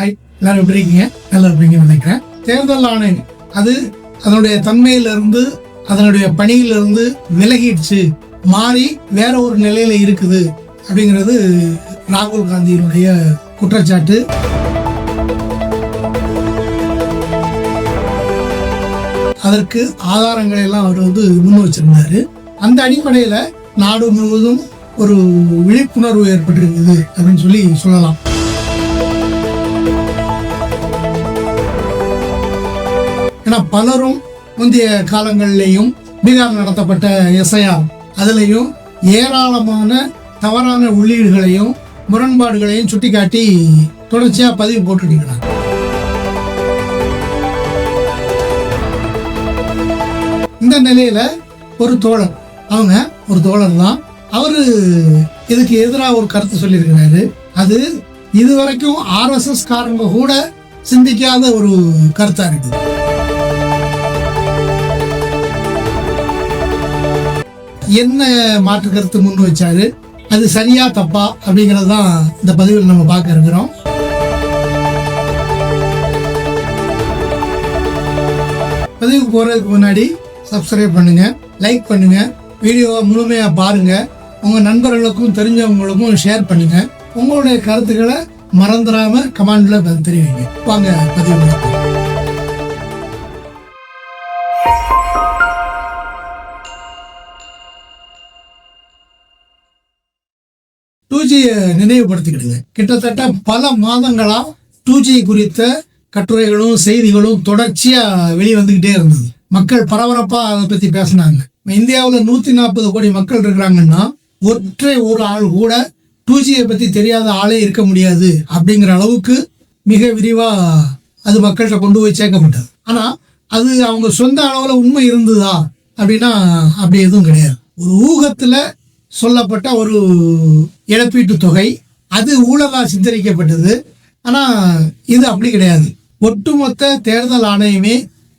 Hi எல்லாரும் எப்படி இருக்கீங்க? நல்லா இருப்பீங்க நினைக்கிறேன். தேர்தல் ஆணையம் அது அதனுடைய தன்மையிலிருந்து அதனுடைய பணியிலிருந்து விலகிடுச்சு. மாறி வேற ஒரு நிலையில இருக்குது அப்படிங்கிறது ராகுல் காந்தியினுடைய குற்றச்சாட்டு. அதற்கு ஆதாரங்களை எல்லாம் அவர் வந்து முன் வச்சிருந்தாரு. அந்த அடிப்படையில நாடு முழுவதும் ஒரு விழிப்புணர்வு ஏற்பட்டிருக்குது அப்படின்னு சொல்லி சொல்லலாம். ஏன்னா பலரும் முந்தைய காலங்கள்லையும் பீகார் நடத்தப்பட்ட எஸ்ஐஆர். அதுலேயும் ஏராளமான தவறான உள்ளீடுகளையும் முரண்பாடுகளையும் சுட்டிக்காட்டி தொடர்ச்சியாக பதிவு போட்டிருக்கிறாங்க. இந்த நிலையில ஒரு தோழர் அவங்க ஒரு தோழர் தான். அவரு இதுக்கு எதிராக ஒரு கருத்து சொல்லியிருக்கிறாரு. அது இதுவரைக்கும் ஆர்எஸ்எஸ் காரங்க கூட சிந்திக்காத ஒரு கருத்தா இருக்குது. என்ன மாற்று கருத்து முன் வச்சாரு? அது சரியா தப்பா? அப்படிங்கிறது தான் இந்த பதிவில் நம்ம பார்க்க இருக்கிறோம். பதிவுக்கு போறதுக்கு முன்னாடி சப்ஸ்கிரைப் பண்ணுங்க லைக் பண்ணுங்க வீடியோவை முழுமையா பாருங்க. உங்க நண்பர்களுக்கும் தெரிஞ்சவங்களுக்கும் ஷேர் பண்ணுங்க. உங்களுடைய கருத்துக்களை மறந்துடாம கமெண்ட்ல தெரிவிங்க. வாங்க பதிவு நினைவுபடுத்திக்கிடுங்க கிட்டத்தட்ட பல மாதங்களா டூ ஜி குறித்த கட்டுரைகளும் செய்திகளும் தொடர்ச்சியா வெளிவந்துகிட்டே இருந்தது. மக்கள் பரபரப்பா அதை பத்தி பேசினாங்க. இந்தியாவில் நூத்தி நாற்பது கோடி மக்கள் இருக்கிறாங்கன்னா ஒற்றை ஒரு ஆள் கூட டூ ஜியை பத்தி தெரியாத ஆளே இருக்க முடியாது அப்படிங்கிற அளவுக்கு மிக விரிவா அது மக்கள்கிட்ட கொண்டு போய் சேர்க்கப்பட்டது. ஆனா அது அவங்க சொந்த அளவுல உண்மை இருந்ததா அப்படின்னா அப்படி எதுவும் கிடையாது. ஒரு ஊகத்துல சொல்லப்பட்ட ஒரு இழப்பீட்டு தொகை. அது ஊழலாக சித்தரிக்கப்பட்டது. ஆனால் இது அப்படி கிடையாது. ஒட்டுமொத்த தேர்தல் ஆணையமே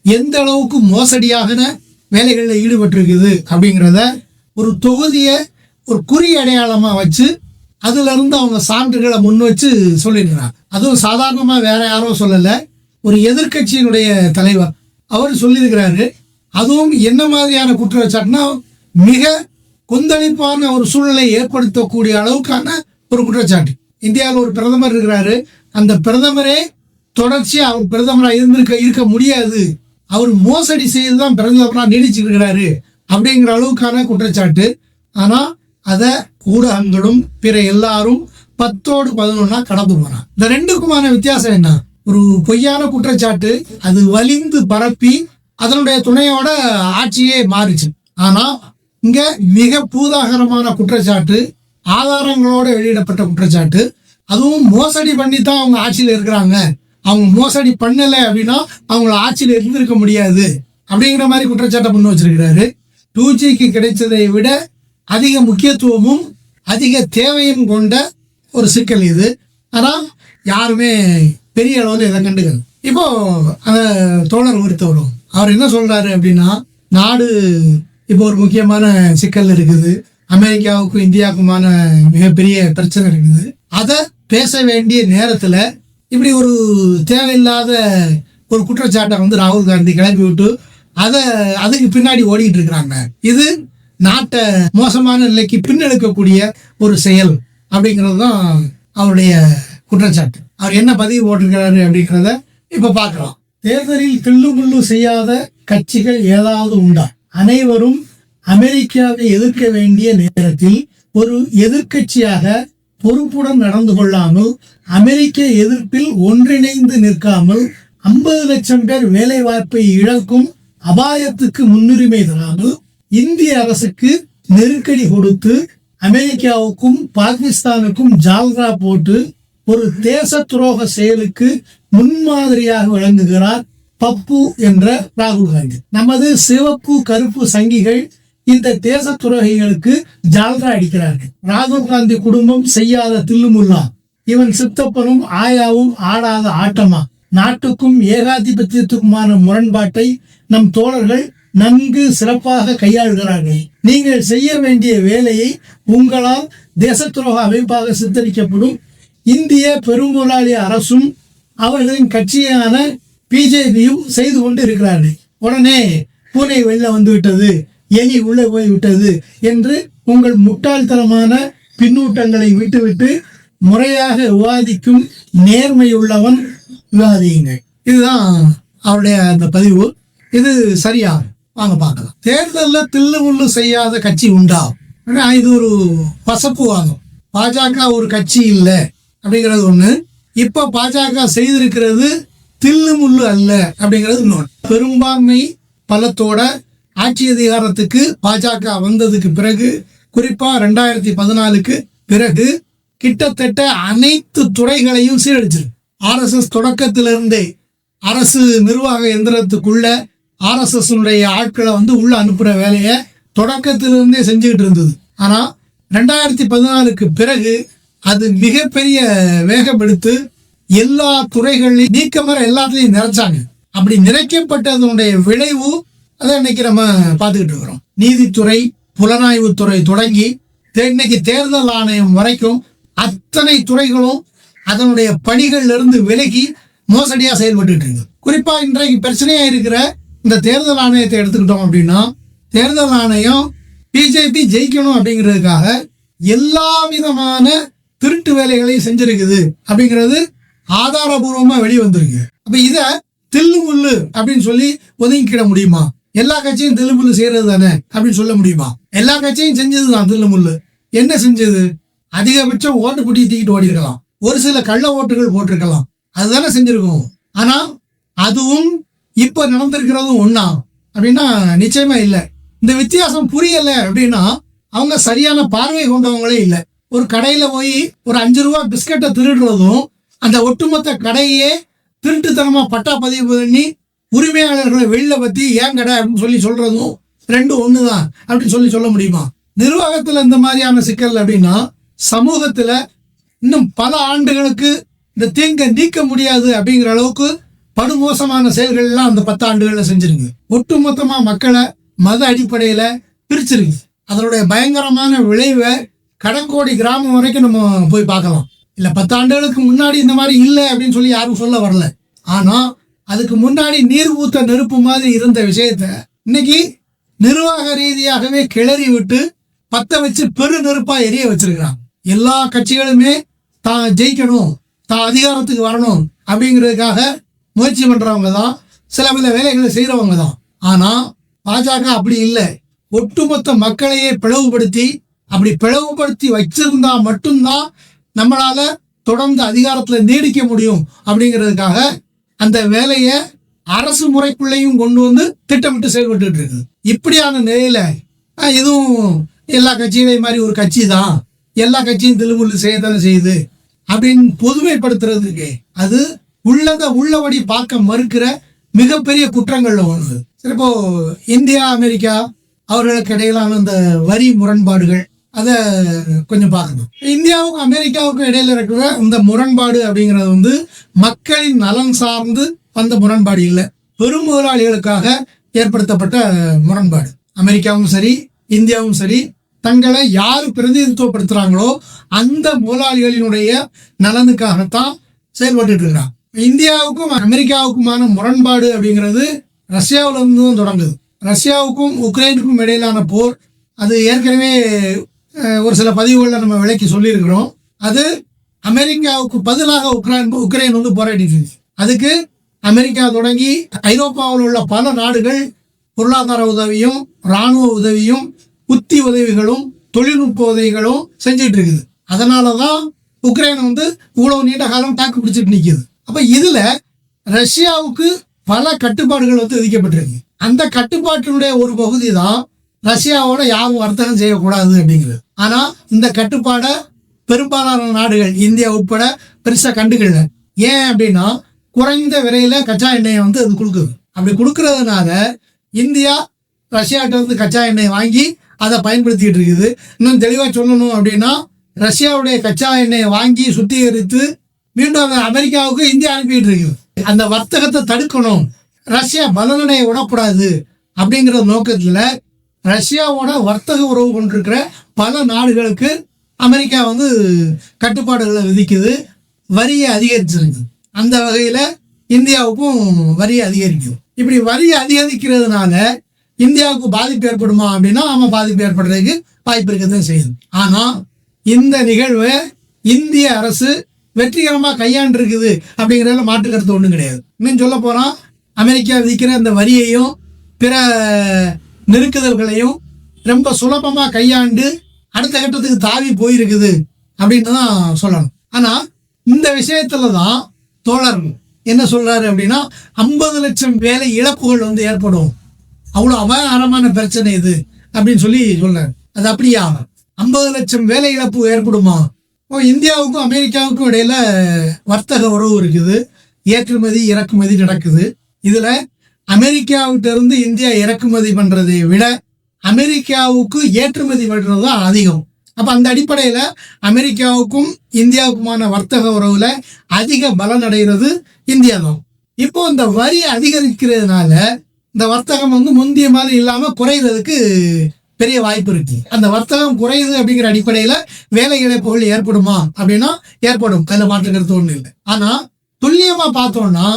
எந்த அளவுக்கு மோசடியான வேலைகளில் ஈடுபட்டிருக்குது அப்படிங்கிறத ஒரு தொகுதியை ஒரு குறி அடையாளமாக வச்சு அதுலேருந்து அவங்க சான்றுகளை முன் வச்சு சொல்லிடுறாங்க அதுவும் சாதாரணமாக வேற யாரும் சொல்லலை. ஒரு எதிர்க்கட்சியினுடைய தலைவர் அவர் சொல்லியிருக்கிறாரு. அதுவும் என்ன மாதிரியான குற்றச்சாட்டுனா மிக கொந்தளிப்பான ஒரு சூழ்நிலையை ஏற்படுத்தக்கூடிய அளவுக்கான ஒரு குற்றச்சாட்டு. இந்தியாவில் ஒரு பிரதமர் இருக்கிறாரு. அந்த பிரதமரே தொடர்ச்சியா அவர் பிரதமராக இருந்திருக்க இருக்க முடியாது. அவர் மோசடி செய்து தான் பிரதமராக நீடிச்சிருக்கிறாரு இருக்கிறாரு அப்படிங்கிற அளவுக்கான குற்றச்சாட்டு. ஆனா அதை ஊடகங்களும் பிற எல்லாரும் பத்தோடு பதினொன்னா கடந்து போறான் இந்த ரெண்டுக்குமான வித்தியாசம் என்ன? ஒரு பொய்யான குற்றச்சாட்டு அது வலிந்து பரப்பி அதனுடைய துணையோட ஆட்சியே மாறிச்சு. ஆனா இங்க மிக பூதாகரமான குற்றச்சாட்டு ஆதாரங்களோட வெளியிடப்பட்ட குற்றச்சாட்டு. அதுவும் மோசடி பண்ணி தான் அவங்க ஆட்சியில் இருக்கிறாங்க. அவங்க மோசடி பண்ணலை அப்படின்னா அவங்கள ஆட்சியில் இருந்திருக்க முடியாது. அப்படிங்கிற மாதிரி குற்றச்சாட்டை முன் வச்சிருக்கிறாரு. டூ ஜிக்கு கிடைச்சதை விட அதிக முக்கியத்துவமும் அதிக தேவையும் கொண்ட ஒரு சிக்கல் இது. ஆனால் யாருமே பெரிய அளவில் இதை கண்டுக்கல. இப்போ அந்த தோழர் ஒருத்தவரும் அவர் என்ன சொல்றாரு அப்படின்னா நாடு இப்போ ஒரு முக்கியமான சிக்கல் இருக்குது. அமெரிக்காவுக்கும் இந்தியாவுக்குமான மிகப்பெரிய பிரச்சனை இருக்குது. அதை பேச வேண்டிய நேரத்தில் இப்படி ஒரு தேவையில்லாத ஒரு குற்றச்சாட்டை வந்து ராகுல் காந்தி கிளப்பி விட்டு அதை அதுக்கு பின்னாடி ஓடிக்கிட்டு இருக்கிறாங்க. இது நாட்டை மோசமான நிலைக்கு பின்னெடுக்கக்கூடிய ஒரு செயல் அப்படிங்கிறது தான் அவருடைய குற்றச்சாட்டு. அவர் என்ன பதிவு போட்டிருக்கிறாரு அப்படிங்கிறத இப்போ பார்க்கலாம். தேர்தலில் தில்லு முள்ளு செய்யாத கட்சிகள் ஏதாவது உண்டா? அனைவரும் அமெரிக்காவை எதிர்க்க வேண்டிய நேரத்தில் ஒரு எதிர்க்கட்சியாக பொறுப்புடன் நடந்து கொள்ளாமல் அமெரிக்க எதிர்ப்பில் ஒன்றிணைந்து நிற்காமல் ஐம்பது லட்சம் பேர் வேலை வாய்ப்பை இழக்கும் அபாயத்துக்கு முன்னுரிமை தராமல் இந்திய அரசுக்கு நெருக்கடி கொடுத்து அமெரிக்காவுக்கும் பாகிஸ்தானுக்கும் ஜால்ரா போட்டு ஒரு தேச துரோக செயலுக்கு முன்மாதிரியாக விளங்குகிறார் பப்பு என்ற ராகுல் காந்தி. நமது சிவப்பு கருப்பு சங்கிகள் இந்த தேச துரோகிகளுக்கு ஜால்ரா அடிக்கிறார்கள். ராகுல் காந்தி குடும்பம் செய்யாத தில்லுமுல்லா. இவன் சித்தப்பனும் ஆயாவும் ஆடாத ஆட்டமா? நாட்டுக்கும் ஏகாதிபத்தியத்துக்குமான முரண்பாட்டை நம் தோழர்கள் நன்கு சிறப்பாக கையாளுகிறார்கள். நீங்கள் செய்ய வேண்டிய வேலையை உங்களால் தேசத்துரோக அமைப்பாக சித்தரிக்கப்படும் இந்திய பெருமுதலாளி அரசும் அவர்களின் கட்சியான பிஜேபியும் செய்து கொண்டு இருக்கிறார்கள். உடனே பூனை வெளில வந்து விட்டது. எலி உள்ளே போய் விட்டது என்று உங்கள் முட்டாள்தனமான பின்னூட்டங்களை விட்டுவிட்டு முறையாக விவாதிக்கும் நேர்மையுள்ளவன் விவாதியுங்கள். இதுதான் அவருடைய அந்த பதிவு. இது சரியா? வாங்க பார்க்கலாம். தேர்தலில் தில்லு முள்ளு செய்யாத கட்சி உண்டா? இது ஒரு வசப்பு வாங்கும் பாஜக ஒரு கட்சி இல்லை. அப்படிங்கிறது ஒன்று இப்போ பாஜக செய்திருக்கிறது தில்லு முள்ளு அல்ல அப்படிங்கிறது இன்னொன்று. பெரும்பான்மை பலத்தோட ஆட்சி அதிகாரத்துக்கு பாஜக வந்ததுக்கு பிறகு குறிப்பா ரெண்டாயிரத்தி பதினாலுக்கு பிறகு கிட்டத்தட்ட அனைத்து துறைகளையும் சீரழிச்சிருக்கு ஆர்எஸ்எஸ் தொடக்கத்திலிருந்தே அரசு நிர்வாக எந்திரத்துக்குள்ள ஆர்எஸ்எஸ் ஆட்களை வந்து உள்ள அனுப்புற வேலையை தொடக்கத்திலிருந்தே செஞ்சுக்கிட்டு இருந்தது. ஆனால் ரெண்டாயிரத்தி பதினாலுக்கு பிறகு அது மிகப்பெரிய வேகப்படுத்து எல்லா துறைகளையும் நீக்கமர எல்லாத்துலையும் நிறைச்சாங்க அப்படி நிறைக்கப்பட்டதனுடைய விளைவு அதை இன்னைக்கு நம்ம பார்த்துக்கிட்டு இருக்கிறோம். நீதித்துறை புலனாய்வுத்துறை தொடங்கி தே- இன்னைக்கு தேர்தல் ஆணையம் வரைக்கும் அத்தனை துறைகளும் அதனுடைய பணிகள்ல இருந்து விலகி மோசடியா செயல்பட்டு இருக்கு. குறிப்பா இன்றைக்கு பிரச்சனையா இருக்கிற இந்த தேர்தல் ஆணையத்தை எடுத்துக்கிட்டோம் அப்படின்னா தேர்தல் ஆணையம் பிஜேபி ஜெயிக்கணும் அப்படிங்கிறதுக்காக எல்லா விதமான திருட்டு வேலைகளையும் செஞ்சிருக்குது. அப்படிங்கிறது ஆதாரபூர்வமா வெளியே வந்திருக்கு. அப்ப இத தில்லுமுள்ளு அப்படின்னு சொல்லி ஒதுங்கிக்கிட முடியுமா? எல்லா கட்சியும் தில்லுமுள்ளு செய்யறது தானே அப்படின்னு சொல்ல முடியுமா? எல்லா கட்சியும் செஞ்சதுதான் தில்லு முள்ளு என்ன செஞ்சது? அதிகபட்சம் ஓட்டு குட்டி தூக்கிட்டு ஓடிருக்கலாம் ஒரு சில கள்ள ஓட்டுகள் போட்டிருக்கலாம். அதுதானே செஞ்சிருக்கோம். ஆனா அதுவும் இப்ப நடந்திருக்கிறதும் ஒன்னா அப்படின்னா நிச்சயமா இல்லை. இந்த வித்தியாசம் புரியல அப்படின்னா அவங்க சரியான பார்வை கொண்டவங்களே இல்லை. ஒரு கடையில போய் ஒரு அஞ்சு ரூபா பிஸ்கட்டை திருடுறதும் அந்த ஒட்டுமொத்த கடையே திருட்டுத்தனமா பட்டா பதிவு பண்ணி உரிமையாளர்களை வெளியில பத்தி ஏன் கடை அப்படின்னு சொல்லி சொல்றதும் ரெண்டும் ஒண்ணுதான் அப்படின்னு சொல்லி சொல்ல முடியுமா? நிர்வாகத்துல இந்த மாதிரியான சிக்கல் அப்படின்னா சமூகத்துல இன்னும் பல ஆண்டுகளுக்கு இந்த தீங்கை நீக்க முடியாது அப்படிங்கிற அளவுக்கு படுமோசமான செயல்கள்லாம் அந்த பத்து ஆண்டுகள்ல செஞ்சிருங்க ஒட்டுமொத்தமா மக்களை மத அடிப்படையில் பிரிச்சிருங்க அதனுடைய பயங்கரமான விளைவை கடங்கோடி கிராமம் வரைக்கும் நம்ம போய் பார்க்கலாம். இல்லை பத்து ஆண்டுகளுக்கு முன்னாடி இந்த மாதிரி இல்லை அப்படின்னு சொல்லி யாரும் சொல்ல வரல. ஆனால் அதுக்கு முன்னாடி நீர் ஊத்த நெருப்பு மாதிரி இருந்த விஷயத்த இன்னைக்கு நிர்வாக ரீதியாகவே கிளறி விட்டு பத்த வச்சு பெரு நெருப்பா எரிய வச்சிருக்கிறாங்க. எல்லா கட்சிகளுமே தான் ஜெயிக்கணும் தான் அதிகாரத்துக்கு வரணும் அப்படிங்கிறதுக்காக முயற்சி பண்றவங்க தான் சில பல வேலைகளை செய்கிறவங்க தான். ஆனால் பாஜக அப்படி இல்லை. ஒட்டுமொத்த மக்களையே பிளவுபடுத்தி அப்படி பிளவுபடுத்தி வச்சிருந்தா மட்டும்தான் நம்மளால தொடர்ந்து அதிகாரத்துல நீடிக்க முடியும் அப்படிங்கிறதுக்காக அந்த வேலையை அரசு முறைக்குள்ளேயும் கொண்டு வந்து திட்டமிட்டு செயல்பட்டு இருக்கு இப்படியான நிலையில இதுவும் எல்லா கட்சியிலே மாதிரி ஒரு கட்சி தான் எல்லா கட்சியும் தில்லுமுள்ளு செய்யத்தானே செய்யுது அப்படின்னு பொதுமைப்படுத்துறதுக்கு அது உள்ளத உள்ளபடி பார்க்க மறுக்கிற மிகப்பெரிய குற்றங்கள்ல ஒன்று. சரி இப்போ இந்தியா அமெரிக்கா அவர்களுக்கு இடையிலான இந்த வரி முரண்பாடுகள் அதை கொஞ்சம் பார்க்கணும். இந்தியாவுக்கும் அமெரிக்காவுக்கும் இடையில இருக்கிற இந்த முரண்பாடு அப்படிங்கிறது வந்து மக்களின் நலன் சார்ந்து வந்த முரண்பாடு இல்லை. பெரும் முதலாளிகளுக்காக ஏற்படுத்தப்பட்ட முரண்பாடு. அமெரிக்காவும் சரி இந்தியாவும் சரி தங்களை யார் பிரதிநிதித்துவப்படுத்துகிறாங்களோ அந்த முதலாளிகளினுடைய நலனுக்காகத்தான் செயல்பட்டு இருக்கிறாங்க. இந்தியாவுக்கும் அமெரிக்காவுக்குமான முரண்பாடு அப்படிங்கிறது ரஷ்யாவிலிருந்து தான் தொடங்குது. ரஷ்யாவுக்கும் உக்ரைனுக்கும் இடையிலான போர் அது ஏற்கனவே ஒரு சில பதிவுகளில் நம்ம விலைக்கு சொல்லியிருக்கிறோம். அது அமெரிக்காவுக்கு பதிலாக உக்ரைன் உக்ரைன் வந்து போராடிட்டு அதுக்கு அமெரிக்கா தொடங்கி ஐரோப்பாவில் உள்ள பல நாடுகள் பொருளாதார உதவியும் இராணுவ உதவியும் உத்தி உதவிகளும் தொழில்நுட்ப உதவிகளும் செஞ்சுட்டு இருக்குது. அதனால தான் உக்ரைன் வந்து இவ்வளோ நீண்ட காலம் தாக்கு பிடிச்சிட்டு நிற்கிது அப்போ இதில் ரஷ்யாவுக்கு பல கட்டுப்பாடுகள் வந்து விதிக்கப்பட்டிருக்கு. அந்த கட்டுப்பாட்டினுடைய ஒரு பகுதி தான் ரஷ்யாவோட யாரும் வர்த்தகம் செய்யக்கூடாது அப்படிங்கிறது. ஆனா இந்த கட்டுப்பாடை பெரும்பாலான நாடுகள் இந்தியா உட்பட பெருசா கண்டுக்கல. ஏன் அப்படின்னா குறைந்த விலையில கச்சா எண்ணெயை வந்து அது கொடுக்குது. அப்படி கொடுக்கறதுனால இந்தியா ரஷ்யாட்ட வந்து கச்சா எண்ணெய் வாங்கி அதை பயன்படுத்திக்கிட்டு இருக்குது. இன்னும் தெளிவாக சொல்லணும் அப்படின்னா ரஷ்யாவுடைய கச்சா எண்ணெயை வாங்கி சுத்திகரித்து மீண்டும் அதை அமெரிக்காவுக்கு இந்தியா அனுப்பிட்டு இருக்குது. அந்த வர்த்தகத்தை தடுக்கணும். ரஷ்யா பலனடைய விடக்கூடாது அப்படிங்கிற நோக்கத்தில் ரஷ்யாவோட வர்த்தக உறவு கொண்டிருக்கிற பல நாடுகளுக்கு அமெரிக்கா வந்து கட்டுப்பாடுகளை விதிக்குது வரியை அதிகரிச்சிருக்கு அந்த வகையில் இந்தியாவுக்கும் வரியை அதிகரிக்கும் இப்படி வரியை அதிகரிக்கிறதுனால இந்தியாவுக்கு பாதிப்பு ஏற்படுமா அப்படின்னா ஆமாம் பாதிப்பு ஏற்படுறதுக்கு வாய்ப்பு இருக்கதான் செய்யுது. ஆனால் இந்த நிகழ்வை இந்திய அரசு வெற்றிகரமாக கையாண்டிருக்குது அப்படிங்கிறதுல மாற்று கருத்து ஒன்றும் கிடையாது. இன்னும் சொல்ல போனா அமெரிக்கா விதிக்கிற அந்த வரியையும் பிற நெருக்குதல்களையும் ரொம்ப சுலபமா கையாண்டு அடுத்த கட்டத்துக்கு தாவி போயிருக்குது அப்படின்னு தான் சொல்லணும். ஆனா இந்த விஷயத்துல தான் தோழர் என்ன சொல்றாரு அப்படின்னா ஐம்பது லட்சம் வேலை இழப்புகள் வந்து ஏற்படும். அவ்வளோ அபாயகரமான பிரச்சனை இது அப்படின்னு சொல்லி சொல்றாரு. அது அப்படியா? ஐம்பது லட்சம் வேலை இழப்பு ஏற்படுமா? ஓ இந்தியாவுக்கும் அமெரிக்காவுக்கும் இடையில வர்த்தக உறவு இருக்குது. ஏற்றுமதி இறக்குமதி நடக்குது. இதுல அமெரிக்காவிட்ட இருந்து இந்தியா இறக்குமதி பண்றதை விட அமெரிக்காவுக்கு ஏற்றுமதி பண்ணுறது தான் அதிகம். அப்போ அந்த அடிப்படையில் அமெரிக்காவுக்கும் இந்தியாவுக்குமான வர்த்தக உறவுல அதிக பலன் அடைகிறது இந்தியா தான். இப்போ இந்த வரி அதிகரிக்கிறதுனால இந்த வர்த்தகம் வந்து முந்திய மாதிரி இல்லாமல் குறைகிறதுக்கு பெரிய வாய்ப்பு இருக்கு. அந்த வர்த்தகம் குறையுது அப்படிங்கிற அடிப்படையில வேலை இழப்புகள் ஏற்படுமா அப்படின்னா ஏற்படும். அதுல மாற்றுக்கிறது கருத்து ஒண்ணு இல்லை. ஆனா துல்லியமா பார்த்தோம்னா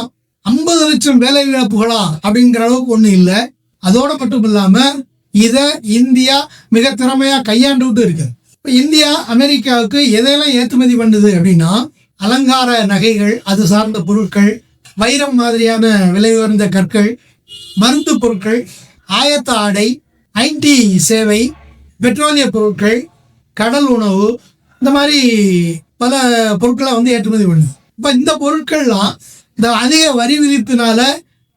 ஐம்பது லட்சம் வேலை இழப்புகளா அப்படிங்கிற அளவுக்கு ஒன்றும் இல்லை. அதோட மட்டும் இல்லாம இதை இந்தியா மிக திறமையா கையாண்டுகிட்டு இருக்கு. இப்போ இந்தியா அமெரிக்காவுக்கு எதையெல்லாம் ஏற்றுமதி பண்ணுது அப்படின்னா அலங்கார நகைகள் அது சார்ந்த பொருட்கள் வைரம் மாதிரியான விலை உயர்ந்த கற்கள் மருந்து பொருட்கள் ஆயத்த ஆடை ஐடி சேவை பெட்ரோலிய பொருட்கள் கடல் உணவு இந்த மாதிரி பல பொருட்களை வந்து ஏற்றுமதி பண்ணுது. இப்போ இந்த பொருட்கள்லாம் இந்த அதிக வரி விதிப்பினால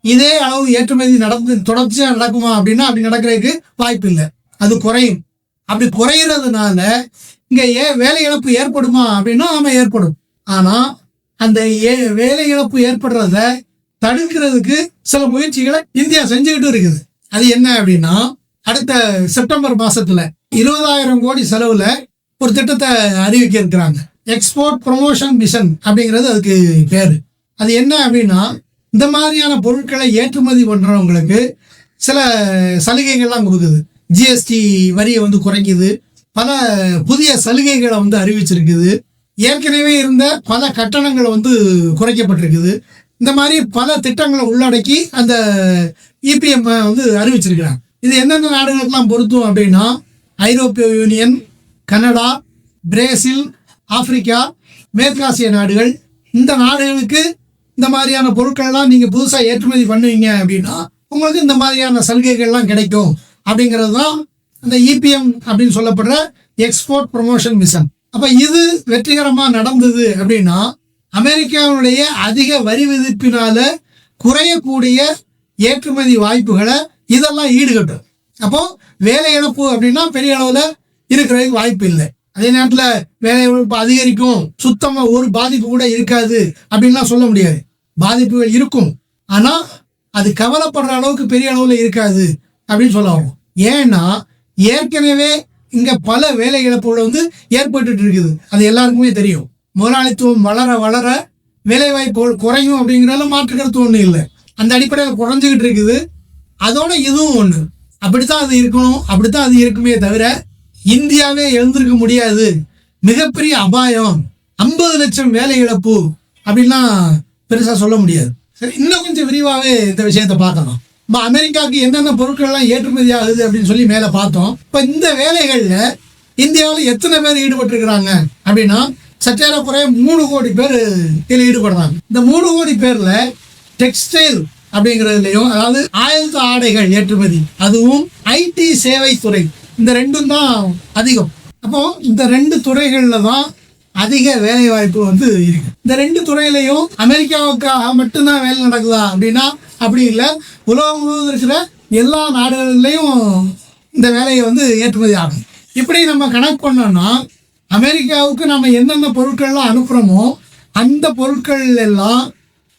இதே அளவு ஏற்றுமதி நடந்து தொடர்ச்சியாக நடக்குமா அப்படின்னா அப்படி நடக்கிறதுக்கு வாய்ப்பு இல்லை அது குறையும். அப்படி குறையிறதுனால இங்கே ஏ வேலை இழப்பு ஏற்படுமா அப்படின்னா ஆமாம் ஏற்படும். ஆனால் அந்த ஏ வேலை இழப்பு ஏற்படுறத தடுக்கிறதுக்கு சில முயற்சிகளை இந்தியா செஞ்சுக்கிட்டு இருக்குது. அது என்ன அப்படின்னா அடுத்த செப்டம்பர் மாசத்துல இருபதாயிரம் கோடி செலவுல ஒரு திட்டத்தை அறிவிக்க இருக்கிறாங்க. எக்ஸ்போர்ட் ப்ரொமோஷன் மிஷன் அப்படிங்கிறது அதுக்கு பேரு. அது என்ன அப்படின்னா இந்த மாதிரியான பொருட்களை ஏற்றுமதி பண்ணுறவங்களுக்கு சில சலுகைகள்லாம் கொடுக்குது. ஜிஎஸ்டி வரியை வந்து குறைக்குது. பல புதிய சலுகைகளை வந்து அறிவிச்சிருக்குது. ஏற்கனவே இருந்த பல கட்டணங்கள் வந்து குறைக்கப்பட்டிருக்குது. இந்த மாதிரி பல திட்டங்களை உள்ளடக்கி அந்த இபிஎம் வந்து அறிவிச்சிருக்கிறாங்க. இது எந்தெந்த நாடுகளுக்கெல்லாம் பொருத்தும் அப்படின்னா ஐரோப்பிய யூனியன் கனடா பிரேசில் ஆப்பிரிக்கா மேற்காசிய நாடுகள். இந்த நாடுகளுக்கு இந்த மாதிரியான பொருட்கள்லாம் நீங்கள் புதுசாக ஏற்றுமதி பண்ணுவீங்க அப்படின்னா உங்களுக்கு இந்த மாதிரியான சலுகைகள்லாம் கிடைக்கும். அப்படிங்கிறது தான் அந்த இபிஎம் அப்படின்னு சொல்லப்படுற எக்ஸ்போர்ட் ப்ரொமோஷன் மிஷன் அப்போ இது வெற்றிகரமாக நடந்தது அப்படின்னா அமெரிக்காவுடைய அதிக வரி விதிப்பினால குறையக்கூடிய ஏற்றுமதி வாய்ப்புகளை இதெல்லாம் ஈடுகட்டும். அப்போ வேலை இழப்பு அப்படின்னா பெரிய அளவில் இருக்கிறதுக்கு வாய்ப்பு இல்லை. அதே நேரத்தில் வேலை இழப்பு அதிகரிக்கும் சுத்தமாக ஒரு பாதிப்பு கூட இருக்காது அப்படின்லாம் சொல்ல முடியாது. பாதிப்புகள் இருக்கும். ஆனால் அது கவலைப்படுற அளவுக்கு பெரிய அளவில் இருக்காது அப்படின்னு சொல்ல ஏன்னா ஏற்கனவே இங்கே பல வேலை இழப்புகள் வந்து ஏற்பட்டுட்டு இருக்குது. அது எல்லாருக்குமே தெரியும். முதலாளித்துவம் வளர வளர வேலைவாய்ப்புகள் குறையும் அப்படிங்கிறதுல மாற்று கருத்து ஒன்றும் இல்லை. அந்த அடிப்படையில் குறைஞ்சிக்கிட்டு இருக்குது. அதோட இதுவும் ஒன்று அப்படித்தான் அது இருக்கணும் அப்படித்தான் அது இருக்குமே தவிர இந்தியாவே எழுந்திருக்க முடியாது. மிகப்பெரிய அபாயம் ஐம்பது லட்சம் வேலை இழப்பு அப்படின்லாம் பெருசாக சொல்ல முடியாது. சரி இன்னும் கொஞ்சம் விரிவாகவே இந்த விஷயத்தை பார்க்கலாம். இப்போ அமெரிக்காவுக்கு என்னென்ன பொருட்கள்லாம் ஏற்றுமதி ஆகுது அப்படின்னு சொல்லி மேலே பார்த்தோம். இப்போ இந்த வேலைகளில் இந்தியாவில் எத்தனை பேர் ஈடுபட்டிருக்கிறாங்க அப்படின்னா சற்றேறக்குறைய மூணு கோடி பேர் இதில் ஈடுபடுறாங்க. இந்த மூணு கோடி பேரில் டெக்ஸ்டைல் அப்படிங்கிறதுலையும் அதாவது ஆயுத ஆடைகள் ஏற்றுமதி அதுவும் ஐடி சேவை துறை இந்த ரெண்டும் தான் அதிகம். அப்போ இந்த ரெண்டு துறைகளில் தான் அதிக வேலை வாய்ப்பு வந்து இருக்கு. இந்த ரெண்டு துறையிலையும் அமெரிக்காவுக்காக மட்டும்தான் வேலை நடக்குதா அப்படின்னா அப்படி இல்லை. உலகம் முழுவதும் இருக்கிற எல்லா நாடுகள்லையும் இந்த வேலையை வந்து ஏற்றுமதி ஆகும். இப்படி நம்ம கணக்கு பண்ணோம்னா அமெரிக்காவுக்கு நம்ம என்னென்ன பொருட்கள்லாம் அனுப்புகிறோமோ அந்த பொருட்கள் எல்லாம்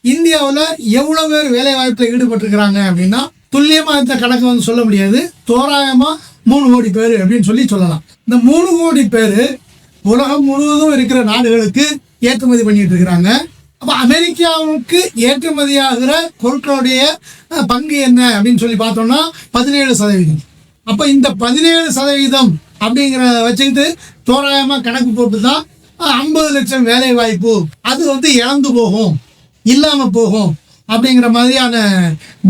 இந்தியாவில் எவ்வளோ பேர் வேலை வாய்ப்பில் ஈடுபட்டிருக்கிறாங்க அப்படின்னா துல்லியமாக இந்த கணக்கு வந்து சொல்ல முடியாது. தோராயமாக மூணு கோடி பேர் அப்படின்னு சொல்லி சொல்லலாம். இந்த மூணு கோடி பேர் உலகம் முழுவதும் இருக்கிற நாடுகளுக்கு ஏற்றுமதி பண்ணிட்டு இருக்கிறாங்க. அப்போ அமெரிக்காவுக்கு ஏற்றுமதியாகிற பொருட்களுடைய பங்கு என்ன அப்படின்னு சொல்லி பார்த்தோம்னா பதினேழு சதவீதம். அப்போ இந்த பதினேழு சதவீதம் அப்படிங்கிறத வச்சுக்கிட்டு தோராயமாக கணக்கு போட்டு தான் ஐம்பது லட்சம் வேலை வாய்ப்பு அது வந்து இழந்து போகும். இல்லாம போகும் அப்படிங்கிற மாதிரியான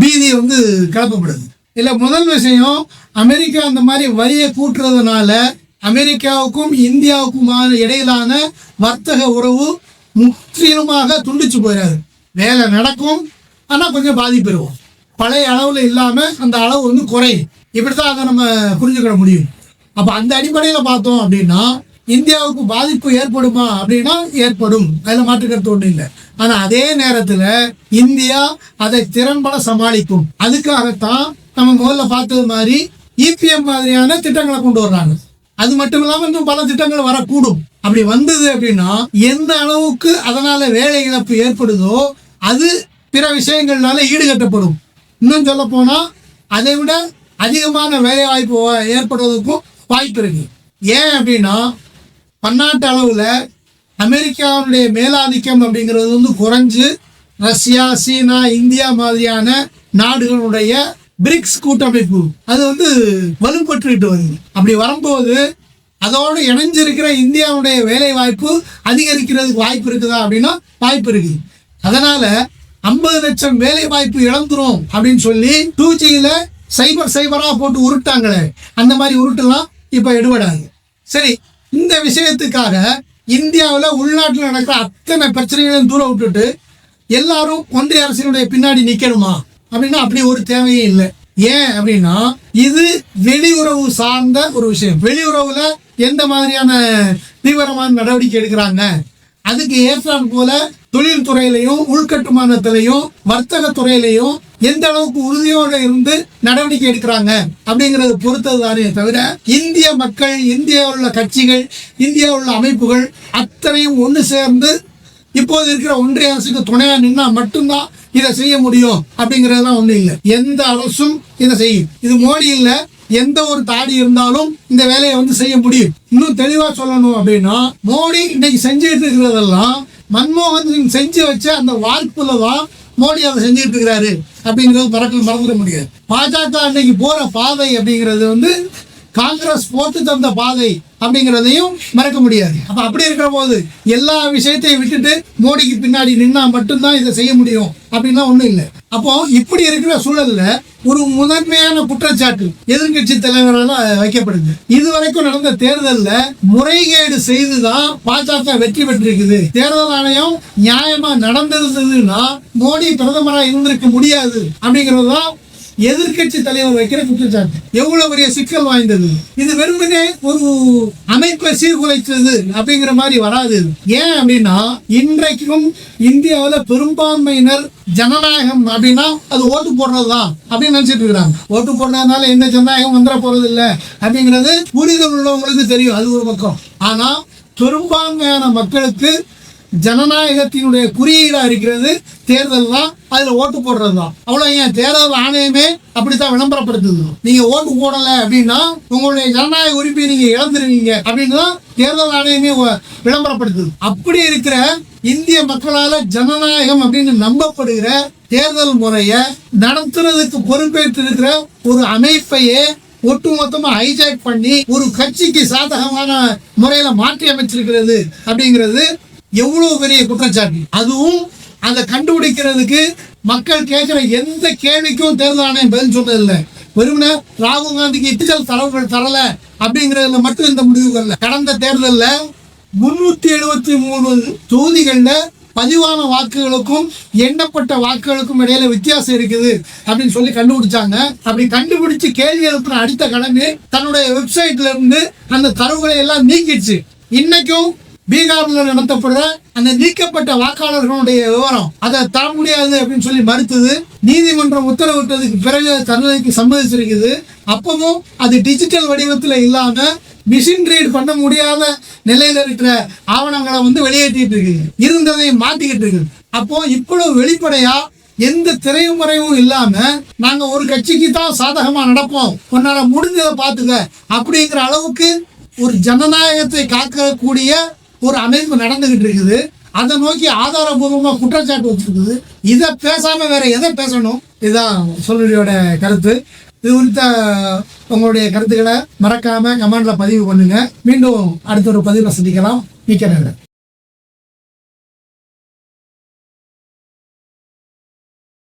பீதி வந்து கிளப்பப்படுது. இல்லை முதல் விஷயம் அமெரிக்கா அந்த மாதிரி வரியை கூட்டுறதுனால அமெரிக்காவுக்கும் இந்தியாவுக்குமான இடையிலான வர்த்தக உறவு முற்றிலுமாக துண்டிச்சு போயிடாது வேலை நடக்கும் ஆனால் கொஞ்சம் பாதிப்பு இருக்கும். பழைய அளவில் இல்லாமல் அந்த அளவு வந்து குறையும் இப்படி தான் அதை நம்ம புரிஞ்சுக்கிட முடியும். அப்போ அந்த அடிப்படையில் பார்த்தோம் அப்படின்னா இந்தியாவுக்கு பாதிப்பு ஏற்படுமா அப்படின்னா ஏற்படும். அதில் மாற்றுக்கிறது ஒன்றும் இல்லை. ஆனால் அதே நேரத்தில் இந்தியா அதை திறன்பட சமாளிக்கும். அதுக்காகத்தான் நம்ம முதல்ல பார்த்தது மாதிரி இபிஎம் மாதிரியான திட்டங்களை கொண்டு வர்றாங்க. அது மட்டும் இல்லாமல் இன்னும் பல திட்டங்கள் வரக்கூடும். அப்படி வந்தது அப்படின்னா எந்த அளவுக்கு அதனால வேலை இழப்பு ஏற்படுதோ அது பிற விஷயங்கள்னால ஈடுகட்டப்படும். இன்னும் சொல்ல போனால் அதை விட அதிகமான வேலை வாய்ப்பு ஏற்படுவதற்கும் வாய்ப்பு இருக்கு. ஏன் அப்படின்னா பன்னாட்டு அளவில் அமெரிக்காவுடைய மேலாதிக்கம் அப்படிங்கிறது வந்து குறைஞ்சு ரஷ்யா சீனா இந்தியா மாதிரியான நாடுகளுடைய பிரிக்ஸ் கூட்டமைப்பு. அது வந்து வலுப்பட்டுக்கிட்டு வருது அப்படி வரும்போது அதோடு இணைஞ்சிருக்கிற இந்தியாவுடைய வேலை வாய்ப்பு அதிகரிக்கிறதுக்கு வாய்ப்பு இருக்குதா அப்படின்னா வாய்ப்பு இருக்கு அதனால ஐம்பது லட்சம் வேலை வாய்ப்பு இழந்துரும் அப்படின்னு சொல்லி டூ ஜியில சைபர் சைபரா போட்டு உருட்டாங்களே அந்த மாதிரி உருட்டுலாம் இப்போ எடுபடாது. சரி இந்த விஷயத்துக்காக இந்தியாவில் உள்நாட்டில் நடக்கிற அத்தனை பிரச்சனைகளையும் தூரம் விட்டுட்டு எல்லாரும் ஒன்றிய அரசினுடைய பின்னாடி நிற்கணுமா அப்படின்னா அப்படி ஒரு தேவையே இல்லை. ஏன் அப்படின்னா இது வெளியுறவு சார்ந்த ஒரு விஷயம். வெளியுறவுல எந்த மாதிரியான தீவிரமான நடவடிக்கை எடுக்கிறாங்க? அதுக்கு ஏற்றாற் போல தொழில் துறையிலையும் உள்கட்டுமானத்திலையும் வர்த்தக துறையிலையும் எந்த அளவுக்கு உறுதியோடு இருந்து நடவடிக்கை எடுக்கிறாங்க? அப்படிங்கறது பொறுத்தது தானே தவிர இந்திய மக்கள் இந்தியாவில் உள்ள கட்சிகள் இந்தியாவில் உள்ள அமைப்புகள் அத்தனையும் ஒன்று சேர்ந்து இப்போது இருக்கிற ஒன்றிய அரசுக்கு துணையா நின்னா மட்டும்தான் இதை செய்ய முடியும் அப்படிங்கறதுலாம் ஒண்ணு இல்லை. எந்த அரசும் இதை செய்யும். இது மோடி இல்ல எந்த ஒரு தாடி இருந்தாலும் இந்த வேலையை வந்து செய்ய முடியும். இன்னும் தெளிவா சொல்லணும் அப்படின்னா மோடி இன்னைக்கு செஞ்சுட்டு இருக்கிறதெல்லாம் மன்மோகன் சிங் செஞ்சு வச்ச அந்த வாய்ப்புல தான் மோடி அதை செஞ்சுட்டு இருக்கிறாரு. அப்படிங்கிறது மறக்க மறந்துட முடியாது. பாஜக இன்னைக்கு போற பாதை அப்படிங்கிறது வந்து காங்கிரஸ் போட்டு தந்த பாதை அப்படிங்கிறதையும் மறக்க முடியாது. அப்ப அப்படி இருக்கிற போது எல்லா விஷயத்தையும் விட்டுட்டு மோடிக்கு பின்னாடி நின்னா மட்டும்தான் இதை செய்ய முடியும் அப்படின்னா ஒண்ணும் இல்லை. அப்போ இப்படி இருக்கிற சூழல்ல ஒரு முதன்மையான குற்றச்சாட்டு எதிர்க்கட்சி தலைவரால வைக்கப்படுது. இதுவரைக்கும் நடந்த தேர்தல்ல முறைகேடு செய்துதான் பாஜக வெற்றி பெற்றிருக்குது. தேர்தல் ஆணையம் நியாயமா நடந்திருந்ததுன்னா மோடி பிரதமராக இருந்திருக்க முடியாது அப்படிங்கிறது தான் எதிர்க்கட்சி தலைவர் வைக்கிற குற்றச்சாட்டு. எவ்வளவு பெரிய சிக்கல் வாய்ந்தது. இது வெறுமனே ஒரு அமைப்பை சீர்குலைத்தது அப்படிங்கிற மாதிரி வராது ஏன் அப்படின்னா இன்றைக்கும் இந்தியாவில் பெரும்பான்மையினர் ஜனநாயகம் அப்படின்னா அது ஓட்டு போடுறதுதான் அப்படின்னு நினைச்சிட்டு இருக்கிறாங்க ஓட்டு போடுறதுனால என்ன ஜனநாயகம் வந்துட போறது இல்லை அப்படிங்கிறது புரிதல் உள்ளவங்களுக்கு தெரியும். அது ஒரு பக்கம். ஆனா பெரும்பான்மையான மக்களுக்கு ஜனநாயகத்தினுடைய குறியீடா இருக்கிறது தேர்தல் தான் அதுல ஓட்டு போடுறது தான் அவ்வளவு ஏன்? தேர்தல் ஆணையமே அப்படித்தான் விளம்பரப்படுத்துது. நீங்க ஓட்டு போடல அப்படின்னா உங்களுடைய ஜனநாயக உரிமையை நீங்க இழந்துருவீங்க அப்படின்னு தான் தேர்தல் ஆணையமே வ- விளம்பரப்படுத்துது. அப்படி இருக்கிற இந்திய மக்களால ஜனநாயகம் அப்படின்னு நம்பப்படுகிற தேர்தல் முறைய நடத்துறதுக்கு பொறுப்பேற்று இருக்கிற ஒரு அமைப்பையே ஒட்டுமொத்தமா ஹைஜாக் பண்ணி ஒரு கட்சிக்கு சாதகமான முறையில மாற்றி அமைச்சிருக்கிறது அப்படிங்கிறது எவ்வளவு பெரிய குற்றச்சாட்டு. அதுவும் அதை கண்டுபிடிக்கிறதுக்கு மக்கள் கேட்கிற எந்த கேள்விக்கும் தேர்தல் ஆணையம் பதில் சொன்னதில்லை வெறுமனே ராகுல் காந்திக்கு இட்டுதல் தரவுகள் தரல அப்படிங்கறதுல மட்டும் இந்த முடிவுகள்ல. கடந்த தேர்தலில் முன்னூத்தி எழுபத்தி மூணு தொகுதிகளில் பதிவான வாக்குகளுக்கும் எண்ணப்பட்ட வாக்குகளுக்கும் இடையில வித்தியாசம் இருக்குது அப்படின்னு சொல்லி கண்டுபிடிச்சாங்க. அப்படி கண்டுபிடிச்சு கேள்வி எழுப்பின அடுத்த கடமை தன்னுடைய வெப்சைட்ல இருந்து அந்த தரவுகளை எல்லாம் நீக்கிடுச்சு. இன்னைக்கும் பீகார்ல நடத்தப்படுற அந்த நீக்கப்பட்ட வாக்காளர்களுடைய விவரம் அதை தர முடியாது அப்படின்னு சொல்லி மறுத்தது. நீதிமன்றம் உத்தரவிட்டதுக்கு பிறகு தருவதற்கு சம்மதிச்சிருக்குது. அப்பவும் அது டிஜிட்டல் வடிவத்தில் இல்லாம மிஷின் ரீட் பண்ண முடியாத நிலையில இருக்கிற ஆவணங்களை வந்து வெளியேற்றிட்டு இருக்கு. இருந்ததையும் மாத்திக்கிட்டு இருக்கு. அப்போ இவ்வளவு வெளிப்படையா எந்த திரைமுறையும் இல்லாம நாங்க ஒரு கட்சிக்கு தான் சாதகமா நடப்போம். உன்னால முடிஞ்சதை பாத்துக்க அப்படிங்கிற அளவுக்கு ஒரு ஜனநாயகத்தை காக்கக்கூடிய ஒரு அமைப்பு நடந்துகிட்டு இருக்குது. அதை நோக்கி ஆதாரபூர்வமாக குற்றச்சாட்டு வச்சிருக்குது. இதை பேசாமல் வேற எதை பேசணும்? இதுதான் சொல்லுடைய கருத்து. இது குறித்த உங்களுடைய கருத்துக்களை மறக்காம கமெண்ட்ல பதிவு பண்ணுங்க. மீண்டும் அடுத்த ஒரு பதிவில் சந்திக்கலாம். மிக்க நன்றி.